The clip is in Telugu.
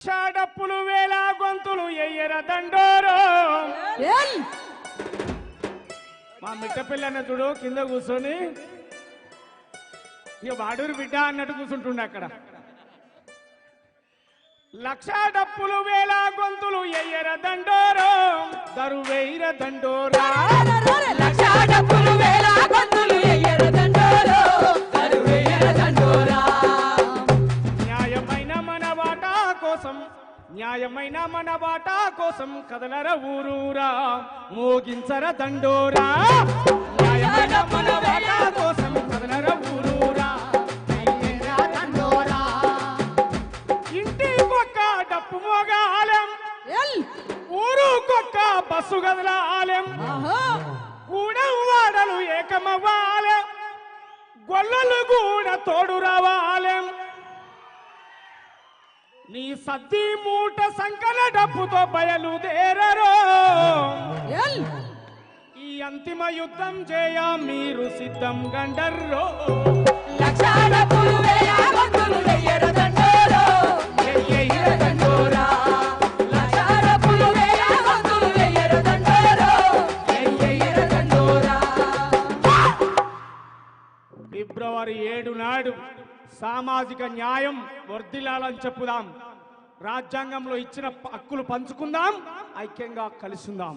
డప్పులు వేల గొంతులు ఎయ్యర దండోరో! మా మిట్ట పిల్లన్న చూడు కింద కూర్చొని ఇక వాడూరు బిడ్డ అన్నట్టు కూర్చుంటుండే అక్కడ. లక్ష డప్పులు వేల గొంతులు ఎయ్యర దండోరో. దరువేయిర దండోరా. కోసం న్యాయమైన మన వాటా కోసం కదలర ఊరూరా మోగించర దండోరా న్యాయమైన మన కోసం కదలర ఊరూరా దండోరా. ఇంటికొక్క డప్పు మోగాలెం ఏయ్! ఊరుకొక్క బస్సు గదల ఆలెం ఆహా! కూడం వాడలు ఏకమవ్వాలెం గొల్లలు కూడా తోడు రావాలెం నీ సద్ది మూట సంకల డప్పుతో బయలుదేరరో! ఈ అంతిమ యుద్ధం చేయ మీరు సిద్ధం గండర్రో. ఫిబ్రవరి ఏడు నాడు సామాజిక న్యాయం వర్ధిల్లాలని చెప్పుదాం. రాజ్యాంగంలో ఇచ్చిన హక్కులు పంచుకుందాం ఐక్యంగా కలిసిందాం